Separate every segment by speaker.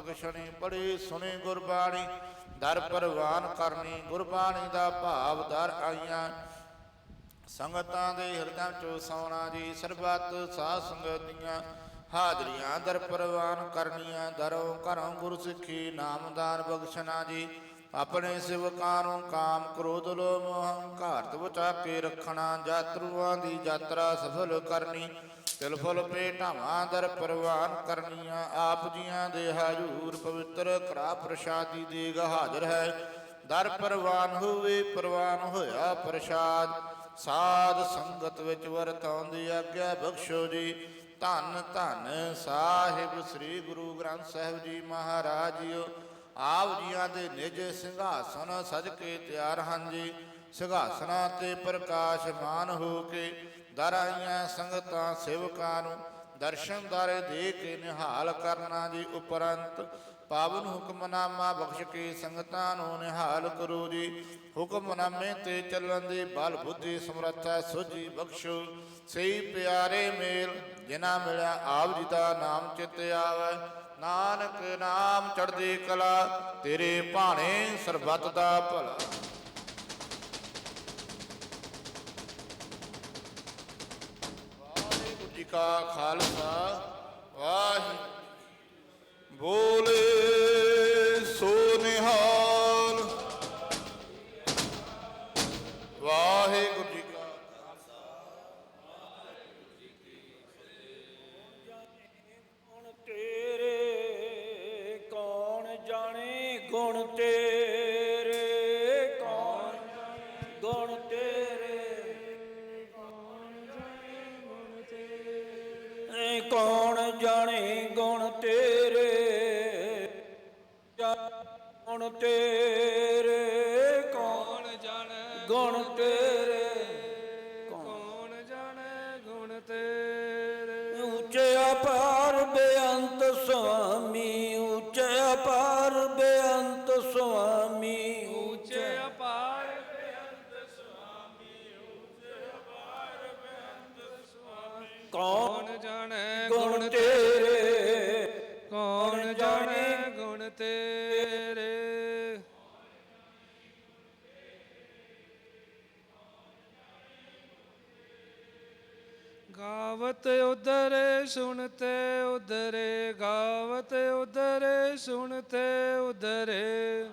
Speaker 1: ਬਖਸ਼ਣੀ ਪੜੇ ਸੁਣੇ ਗੁਰਬਾਣੀ, ਦਰ ਪਰਵਾਨ ਕਰਨੀ, ਗੁਰਬਾਣੀ ਦਾ ਭਾਵ ਦਰ ਆਈਆਂ। ਸੰਗਤਾਂ ਦੇ ਹਿਰਦਿਆਂ ਚੋਂ ਸੌਣਾ ਜੀ ਸਰਬੱਤ ਸਾਧ ਸੰਗਤ ਦੀਆਂ ਹਾਜ਼ਰੀਆਂ, ਦਰ ਪ੍ਰਵਾਨ ਕਰਨੀਆਂ। ਦਰੋਂ ਘਰੋਂ ਗੁਰ ਸਿੱਖੀ, ਨਾਮਦਾਨ ਬਖਸ਼ਣਾ ਜੀ। ਆਪਣੇ ਸੇਵਕਾਂ ਨੂੰ ਕਾਮ ਕ੍ਰੋਧ, ਲੋਭ ਮੋਹ ਹੰਕਾਰ ਬਚਾ ਕੇ ਰੱਖਣਾ। ਯਾਤਰੂਆਂ ਦੀ ਯਾਤਰਾ ਸਫਲ ਕਰਨੀ। ਤਿਲ ਭੇਟਾਵਾਂ ਦਰ ਪ੍ਰਵਾਨ ਕਰਨੀਆਂ। ਆਪ ਜੀਆਂ ਦੇ ਹਾਜ਼ੂਰ ਪਵਿੱਤਰ ਕਰਾ ਪ੍ਰਸ਼ਾਦੀ ਦੇਗ ਹਾਜ਼ਰ ਹੈ। ਦਰ ਪ੍ਰਵਾਨ ਹੋਵੇ, ਪ੍ਰਵਾਨ ਹੋਇਆ ਪ੍ਰਸ਼ਾਦ। ਸਾਧ ਸੰਗਤ ਵਿੱਚ ਵਰਤਾਉਂਦੀ ਆਗਿਆ ਬਖਸ਼ੋ ਜੀ। ਧੰਨ ਧੰਨ ਸਾਹਿਬ ਸ੍ਰੀ ਗੁਰੂ ਗ੍ਰੰਥ ਸਾਹਿਬ ਜੀ ਮਹਾਰਾਜ ਜੀਓ। ਆਪ ਜੀਆਂ ਦੇ ਨਿਜ ਸਿੰਘਾਸਨ ਸਜ ਕੇ ਤਿਆਰ ਹਨ ਜੀ। ਸਿੰਘਾਸਨਾਂ ਤੇ ਪ੍ਰਕਾਸ਼ਮਾਨ ਹੋ ਕੇ ਦਰ ਆਈਆਂ ਸੰਗਤਾਂ ਸੇਵਕਾਂ ਨੂੰ, ਦਰਸ਼ਨ ਦਾਰੇ ਦੇ ਕੇ ਨਿਹਾਲ ਕਰਨਾ ਜੀ ਉਪਰੰਤ। ਪਾਵਨ ਹੁਕਮਨਾਮਾ ਬਖਸ਼ ਕੇ ਸੰਗਤਾਂ ਨੂੰ ਨਿਹਾਲ ਕਰੋ ਜੀ। ਹੁਕਮਨਾਮੇ ਤੇ ਚੱਲਣ ਦੀ ਬਲ ਬੁੱਧੀ ਸਮਰੱਥਾ ਸੋਝੀ ਬਖਸ਼ੋ। ਸਹੀ ਪਿਆਰੇ ਮੇਲ, ਜਿਨ੍ਹਾਂ ਮਿਲਿਆ ਆਪ ਜੀ ਦਾ ਨਾਮ ਚਿਤ ਆਵੇ। ਨਾਨਕ ਨਾਮ ਚੜ੍ਹਦੀ ਕਲਾ, ਤੇਰੇ ਭਾਣੇ ਸਰਬੱਤ ਦਾ ਭਲਾ। ਕਾ ਖਾਲਸਾ, ਵਾਹਿਗੁਰੂ। ਬੋਲੇ ਸੋ ਨਿਹਾਲ। ਵਾਹਿਗੁਰੂ ਜੀ ਕਾ
Speaker 2: ਗੁਣ ਤੇਰੇ ਕੌਣ ਜਾਣੇ ਗੁਣ ਤੇਰੇ
Speaker 3: ਗਾਵਤ ਉਦਰੇ ਸੁਣਤੇ ਉਦਰੇ ਗਾਵਤ ਉਦਰੇ ਸੁਣਤੇ ਉਦਰੇ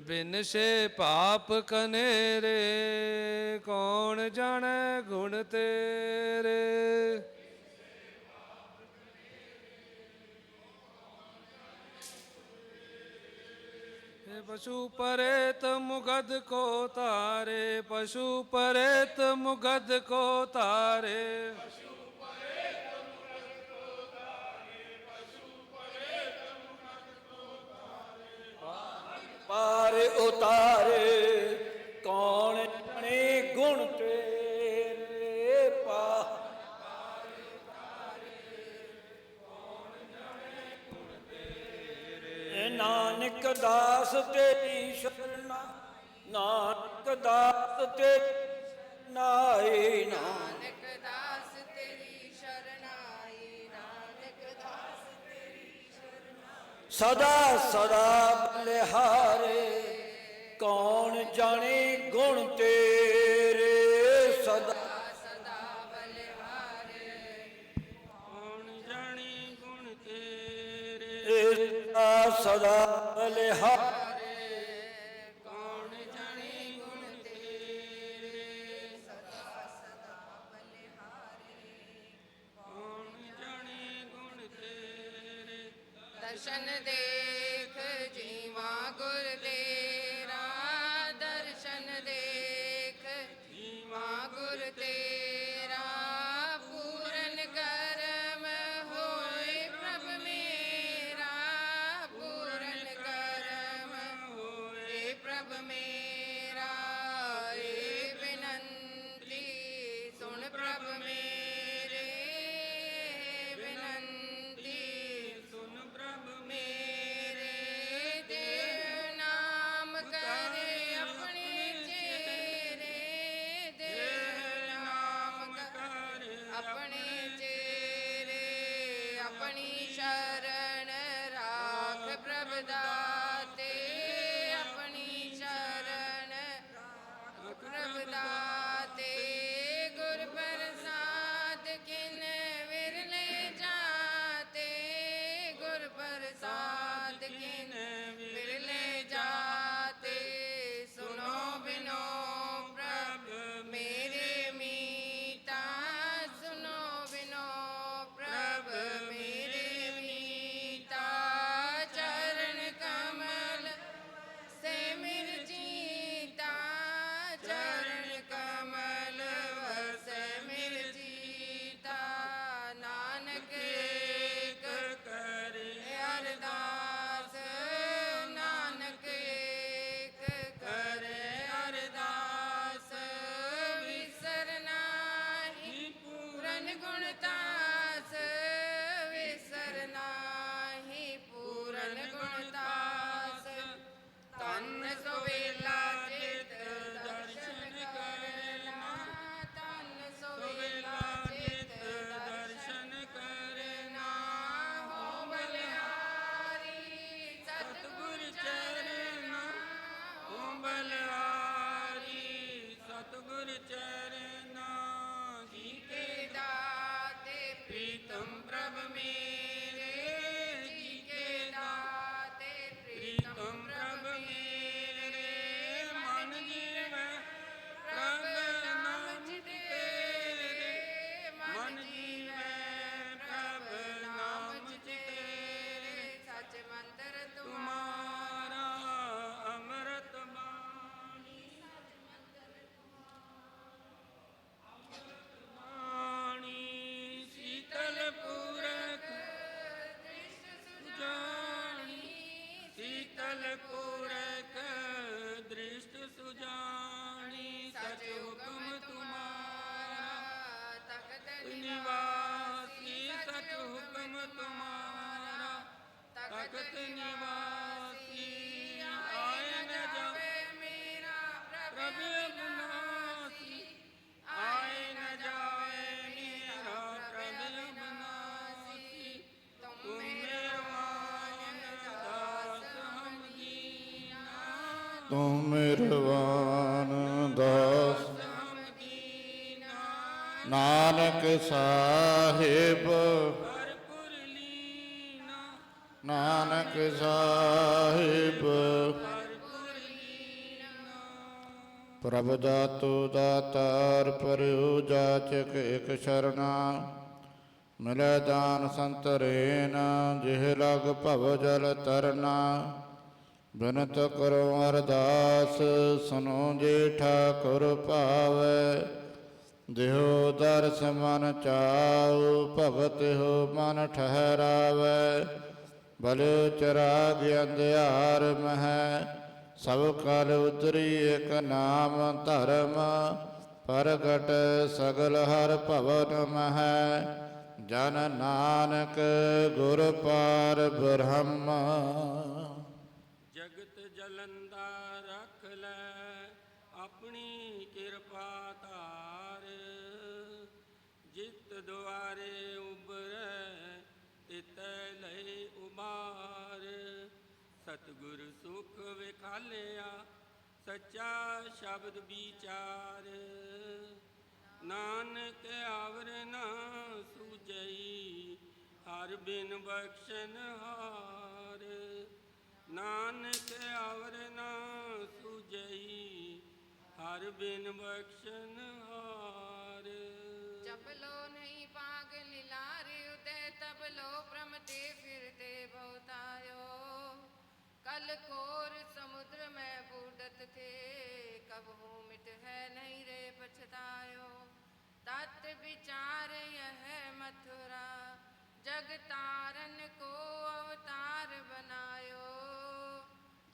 Speaker 3: ਬਿਨ ਸੇ ਪਾਪ ਕਨੇਰੇ, ਕੌਣ ਜਾਣੈ ਗੁਣ ਤੇਰੇ? ਪਸ਼ੂ ਪਰੇਤ ਮੁਗਦ ਕੋ ਤਾਰੇ ਪਸ਼ੂ ਪਰੇਤ ਮੁਗਦ ਕੋ ਤਾਰੇ
Speaker 2: ਪਾਰ ਉਤਾਰੇ, ਕੌਣ ਜਣੇ ਗੁਣ ਤੇ ਨਾਨਕ ਦਾਸ ਤੇਰੀ ਸ਼ਰਨਾ ਨਾਨਕ ਦਾਸ ਤੇ ਨਾਏ
Speaker 4: ਨਾਨਕ ਦਾਸ ਤੇਰੀ ਸ਼ਰਨਾਈ ਨਾਨਕ ਦਾਸ ਤੇਰੀ
Speaker 2: ਸਦਾ ਸਦਾ ਬਲਿਹਾਰੇ ਕੌਣ ਜਾਣੇ ਗੁਣ ਤੇਰੇ? ਸਦਾ
Speaker 4: ਸਦਾ
Speaker 2: ਸਦਾ
Speaker 1: ਤੂੰ ਮਿਹਰਬਾਨ ਦਾਸ। ਨਾਨਕ ਸਾਹਿਬ। ਨਾਨਕ ਸਾਹਿਬ। ਪ੍ਰਭ ਦਾਤੋ ਦਾਤਾਰ ਪਰਿਉ ਜਾਚਕ ਇਕ ਸ਼ਰਨਾ। ਮਿਲੈ ਦਾਨ ਸੰਤਰੇਨ ਜਿਹ ਲਗ ਭਵ ਜਲ ਤਰਨਾ। ਬਨਤ ਕਰੋ ਅਰਦਾਸ ਸੁਨੋ ਜੇ ਠਾਕੁਰ ਭਾਵੈ। ਦਿਓ ਦਰਸ ਮਨ ਚਾਉ, ਭਗਤ ਹੋ ਮਨ ਠਹਿਰਾਵੈ। ਬਲਿ ਚਰਾਗ ਅੰਧਿਆਰ ਮਹਿ, ਸਭ ਕਲ ਉਤਰੀ ਇਕ ਨਾਮ ਧਰਮ। ਪ੍ਰਗਟ ਸਗਲ ਹਰ ਭਵਨ ਮਹਿ, ਜਨ ਨਾਨਕ ਗੁਰ ਪਾਰ ਬ੍ਰਹਮ।
Speaker 5: ਜਲੰਦਾ ਰੱਖ ਲੈ, ਆਪਣੀ ਕਿਰਪਾ ਧਾਰ। ਜਿਤ ਦੁਆਰੇ ਉਬਰੈ ਤਿਤੈ ਲਈ ਉਬਾਰ ਸਤਿਗੁਰ ਸੁਖ ਵਿਖਾਲਿਆ, ਸੱਚਾ ਸ਼ਬਦ ਵਿਚਾਰ। ਨਾਨਕ ਆਵਰ ਨਾ ਸੁਜਈ ਹਰ ਬਿਨ ਬਖਸ਼ਨ ਹਾਰ। ਨਾਨਕ ਆਵਰ ਨਾ ਸੁਜਈ ਹਰ ਬਿਨ ਬਖਸ਼ਨ ਹਾਰ।
Speaker 4: ਜਪ ਲੋ ਨਹੀਂ ਪਾਗ ਲਿਲਾਰੇ ਉਦੇ ਤਬ ਲੋ ਭ੍ਰਮ ਤੇ ਫਿਰਦੇ ਬਹੁਤਾਇਓ ਕਲ ਕੋਰ ਸਮੁਦਰ ਮੈਂ ਬੂਡਤ ਤੇ ਕਬਹੂ ਮਿਟ ਹੈ ਨਹੀਂ ਰੇ ਪਛਤਾਇਓ। ਤਤ ਵਿਚਾਰ ਇਹ ਮਥੁਰਾ, ਜਗ ਤਾਰਨ ਕੋ ਅਵਤਾਰ ਬਨਾਇਓ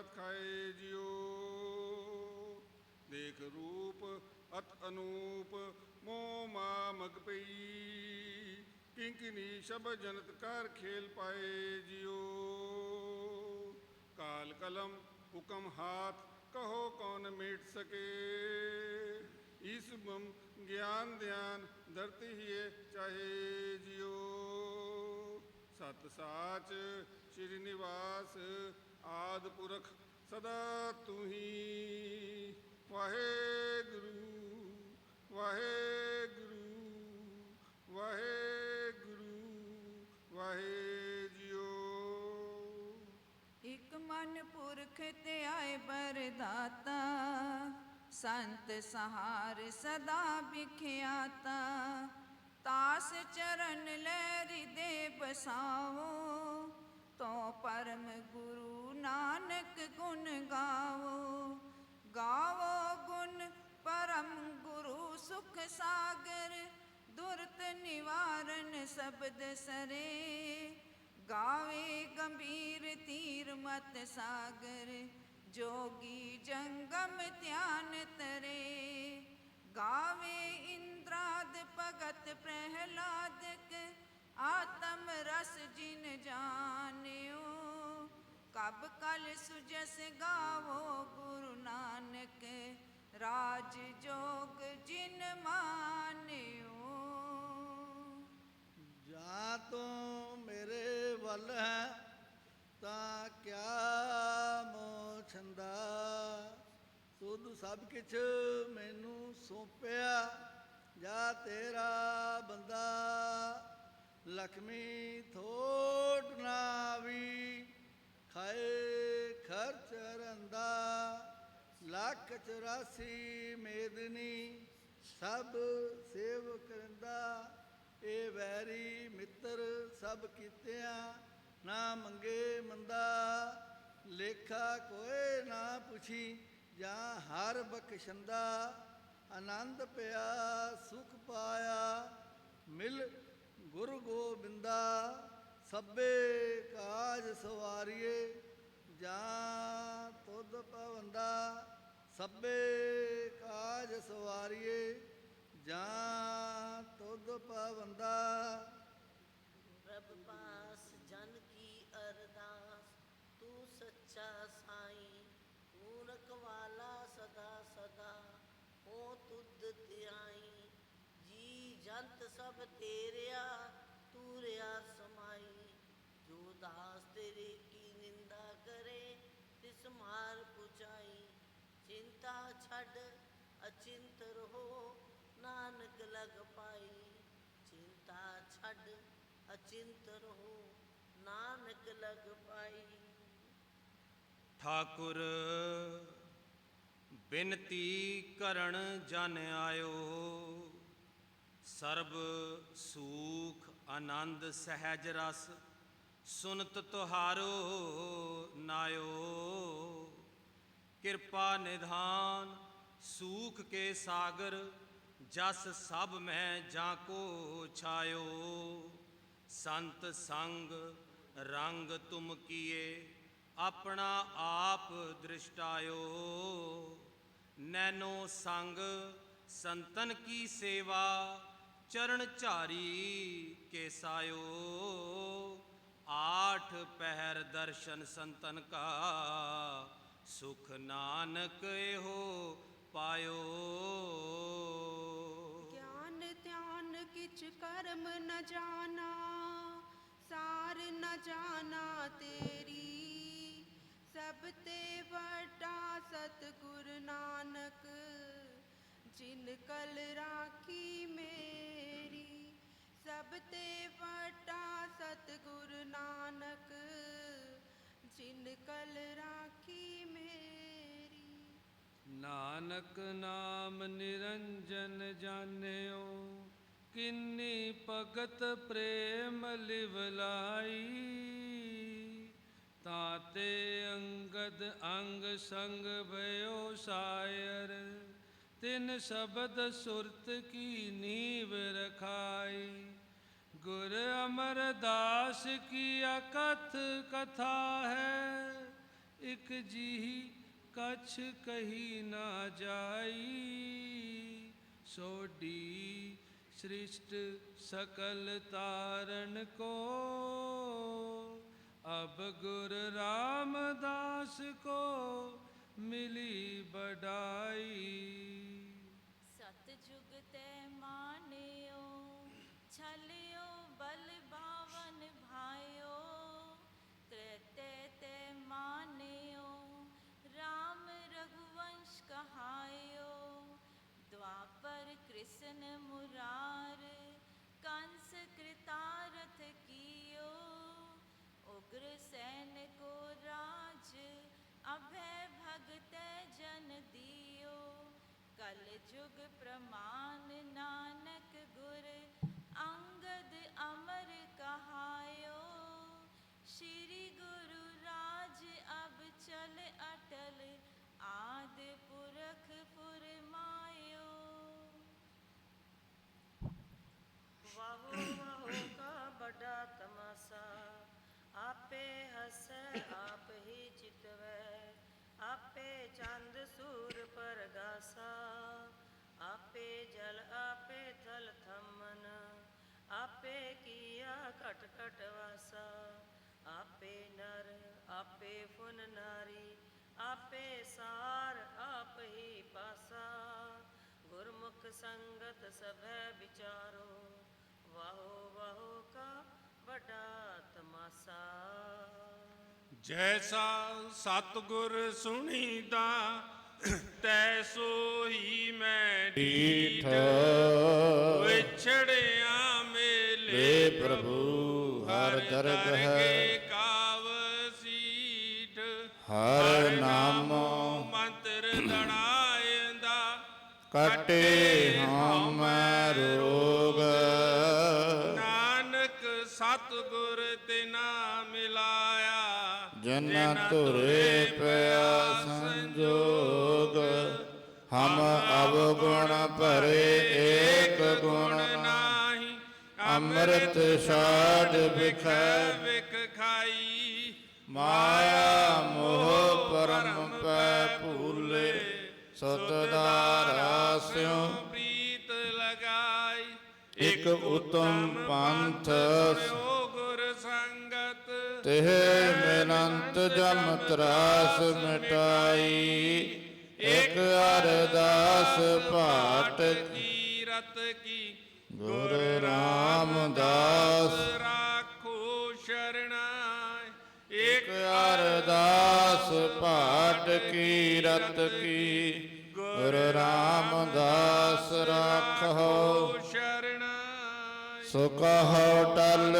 Speaker 6: ਦਹੀਂ ਖਾਏ ਜਿਉ। ਦੇਖ ਰੂਪ ਅਤ ਅਨੂਪ ਮੋ ਮਾ ਮਗ ਪਈ ਕਿੰਕਿਨੀ ਸ਼ਬ ਜਨਤ ਕਰ ਖੇਲ ਪਾਏ ਜਿਉ। ਕਾਲ ਕਲਮ, ਹੁਕਮ ਹਾਥ, ਕਹੋ ਕੌਣ ਮਿਟ ਸਕੇ। ਇਸ ਬਮ ਗਿਆਨ ਧਿਆਨ ਧਰਤੀ ਹੀ ਚਾਹੇ ਜਿਉ। ਸਤ ਸਾਚ, ਸ਼੍ਰੀ ਨਿਵਾਸ ਆਦ ਪੁਰਖ ਸਦਾ ਤੂੰ ਹੀ ਵਾਹਿਗੁਰੂ ਵਾਹਿਗੁਰੂ ਵਾਹਿਗੁਰੂ ਵਾਹਿਜਿਓ
Speaker 7: ਇਕ ਮਨ ਪੁਰਖ ਤੇ ਆਏ ਬਰਦਾਤਾ ਸੰਤ ਸਹਾਰ ਸਦਾ ਵਿਖਿਆਤਾ ਤਾਸ ਚਰਨ ਲੈ ਹਿਰਦੇ ਬਸਾਵੋ ਤੋ ਪਰਮ ਗੁਰੂ ਨਾਨਕ ਗੁਣ ਗਾਵੋ ਗਾਵੋ ਗੁਣ ਪਰਮ ਗੁਰੂ ਸੁਖ ਸਾਗਰ, ਦੁਰਤ ਨਿਵਾਰਨ ਸ਼ਬਦ ਸਰੇ, ਗਾਵੇ ਗੰਭੀਰ ਤੀਰ ਮਤ ਸਾਗਰ, ਜੋਗੀ ਜੰਗਮ ਧਿਆਨ ਤਰੇ, ਗਾਵੇ ਇੰਦਰਾਦ ਭਗਤ ਪ੍ਰਹਿਲਾਦਕ, ਆਤਮ ਰਸ ਜਿਨ ਜਾਣਿਓ ਕਬ ਕਲ ਸੁਜਸ ਗਾਵੋ ਗੁਰੂ ਨਾਨਕ, ਰਾਜ ਜੋਗ ਜਿਨ ਮਾਨਿਓ।
Speaker 8: ਜਾਂ ਤੂੰ ਮੇਰੇ ਵੱਲ ਹੈ, ਤਾਂ ਕਿਆ ਮੋਹ ਛੰਦਾ? ਤੂੰ ਸਭ ਕਿਛ ਮੈਨੂੰ ਸੌਂਪਿਆ, ਜਾ ਤੇਰਾ ਬੰਦਾ, ਲਖਮੀ ਥੋਟ ਨਾ ਵੀ ਖਾਏ ਖਰਚ ਰੰਦਾ ਲੱਖ ਚੁਰਾਸੀ ਮੇਦਨੀ, ਸਭ ਸੇਵ ਕਰੰਦਾ ਇਹ ਵੈਰੀ ਮਿੱਤਰ ਸਭ ਕੀਤਿਆਂ, ਨਾ ਮੰਗੇ ਮੰਦਾ, ਲੇਖਾ ਕੋਏ ਨਾ ਪੁੱਛੀ, ਜਾਂ ਹਰ ਬਖਸ਼ੰਦਾ, ਆਨੰਦ ਪਿਆ, ਸੁਖ ਪਾਇਆ, ਮਿਲ ਗੁਰ ਗੋਬਿੰਦਾ ਸਭੇ ਕਾਜ ਸਵਾਰੀਏ, ਜਾਂ ਤੁਧ ਪਵੰਦਾ ਸਭੇ ਕਾਜ ਸਵਾਰੀਏ, ਜਾਂ ਤੁਧ ਪਵੰਦਾ
Speaker 9: ਪ੍ਰਭ ਪਾਸ ਜਨ ਕੀ ਅਰਦਾਸ, ਤੂੰ ਸੱਚਾ ਸਾਈਂ ਤੂੰ ਵਾਲਾ ਸਦਾ ਸਦਾ, ਹੋ ਤੁਧ ਧਿਆਈ। ਜੀ ਜੰਤ ਸਭ ਤੇਰਿਆ ਜੋ ਦਾਸ ਤੇਰੇ ਕੀ ਨਿੰਦਾ ਕਰੇ? ਤਿਸ ਮਾਰ ਪੁਚਾਈ, ਚਿੰਤਾ ਛੱਡ, ਅਚਿੰਤ ਰਹੋ, ਨਾਨਕ ਲਗ ਪਾਈ। ਚਿੰਤਾ ਛੱਡ, ਅਚਿੰਤ ਰਹੋ, ਨਾਨਕ ਲਗ ਪਾਈ।
Speaker 5: ਠਾਕੁਰ, ਬਿਨਤੀ ਕਰਨ ਜਨ ਆਇਓ। ਸਰਬ ਸੂਖ, ਆਨੰਦ, ਸਹਿਜ ਰਸ। ਸੁਨਤ ਤੁਹਾਰੋ ਨਾਇਓ। ਕਿਰਪਾ ਨਿਧਾਨ ਸੂਖ ਕੇ ਸਾਗਰ, ਜਸ ਸਭ ਮੈਂ ਜਾਂ ਕੋ ਛਾਇਓ। ਸੰਤ ਸੰਗ, ਰੰਗ ਤੁਮ ਕੀਏ, ਆਪਣਾ ਆਪ ਦ੍ਰਿਸ਼ਟਾਇਓ। ਨੈਨੋ ਸੰਗ, ਸੰਤਨ ਕੀ ਸੇਵਾ, ਚਰਨ ਝਾਰੀ ਕੇ ਆਠ ਪਹਿਰ ਦਰਸ਼ਨ ਸੰਤਨ ਕਾ, ਸੁਖ ਨਾਨਕ ਇਹੋ ਪਾਇਓ।
Speaker 10: ਗਿਆਨ ਧਿਆਨ ਕਿਛ ਕਰਮ ਨ ਜਾਣਾ, ਸਾਰ ਨ ਜਾਣਾ ਤੇਰੀ। ਸਭ ਤੇ ਵੱਡਾ ਸਤਿਗੁਰ ਨਾਨਕ, ਜਿਨ ਕਲ ਰਾਖੀ ਮੇ ਸਭ ਤੇ ਵਟਾ ਸਤਿਗੁਰ ਨਾਨਕ, ਜਿਨ ਕਲ ਰਾਖੀ ਮੇਰੀ।
Speaker 5: ਨਾਨਕ ਨਾਮ ਨਿਰੰਜਨ ਜਾਣਿਓ, ਕਿੰਨੀ ਭਗਤ ਪ੍ਰੇਮ ਲਿਵਲਾਈ ਤਾਤੇ ਅੰਗਦ ਅੰਗ ਸੰਗ ਭਇਓ ਸਾਇਰ ਤਿਨ ਸ਼ਬਦ ਸੁਰਤ ਕੀ ਨੀਵ ਰਖਾਈ? ਗੁਰ ਅਮਰਦਾਸ ਕੀ ਅਕਥ ਕਥਾ ਹੈ? ਇਕ ਜੀ ਕਛ ਕਹੀ ਨਾ ਜਾਈ। ਸੋਡੀ ਸ੍ਰਿਸ਼ਟ ਸਕਲ ਤਾਰਨ ਕੋ। ਅਬ ਗੁਰ ਰਾਮਦਾਸ ਕੋ ਮਿਲੀ
Speaker 11: ਬੜਾ कृष्ण मुरार, कंस कृतारथ कियो। उग्र सैन को राज, अभय भगत जन दियो। कल जुग प्रमाण
Speaker 9: ਆਪੇ ਫੁਨ ਨਾਰੀ ਆਪੇ ਸਾਰ ਆਪ ਹੀ ਪਾਸਾ। ਗੁਰਮੁਖ ਸੰਗਤ ਸਭੈ ਵਿਚਾਰੋ ਵਾਹੋ ਵਾਹੋ ਕਾ ਵੱਡਾ ਤਮਾਸਾ।
Speaker 12: ਜੈਸਾ ਸਤਗੁਰ ਸੁਣੀਦਾ ਤੈਸੋ ਹੀ ਮੈਂ
Speaker 1: ਢੀਠ
Speaker 12: ਵਿਛੜਿਆ ਮੇਲੇ
Speaker 1: ਪ੍ਰਭੂ ਹਰ ਦਰਗਹ। ਕਟੇ ਹਮ ਰੋਗ।
Speaker 12: ਨਾਨਕ ਸਤਗੁਰ ਤਿਨਾ ਮਿਲਾਇਆ
Speaker 1: ਜਨ ਤੁਰੇ ਪਿਆ ਸੰਜੋਗ ਹਮ ਅਵਗੁਣ ਭਰੇ ਏਕ ਗੁਣ
Speaker 12: ਨਾਹੀ
Speaker 1: ਅੰਮ੍ਰਿਤ ਛਾੜ ਵਿਖੈ।
Speaker 12: ਵਿਖ ਖਾਈ।
Speaker 1: ਮਾਇਆ ਮੋਹ ਪਰਮ ਪੈ ਭੂਲੇ ਸਤ ਦਾਰਾ ਸਿਉ
Speaker 12: ਪ੍ਰੀਤ ਲਗਾਈ।
Speaker 1: ਇਕ ਉਤਮ ਪੰਥ
Speaker 12: ਓ ਗੁਰ ਸੰਗਤ।
Speaker 1: ਤਿਹ ਮਿਲੰਤ ਜਮ ਤਰਾਸ ਮਿਟਾਈ। ਇਕ ਅਰਦਾਸ ਭਾਟ
Speaker 12: ਕੀਰਤ ਕੀ।
Speaker 1: ਗੁਰ ਰਾਮਦਾਸ।
Speaker 12: ਰਾਖੋ ਸ਼ਰਣਾਈ
Speaker 1: ਇਕ ਅਰਦਾਸ ਭਾਟ ਕੀ। ਰਤ ਕੀ। ਗੁਰ ਰਾਮਦਾਸ ਰਾਖੋ।
Speaker 12: ਸ਼ਰਣਾਈ।
Speaker 1: ਸੁ ਕਹੋ ਟਲ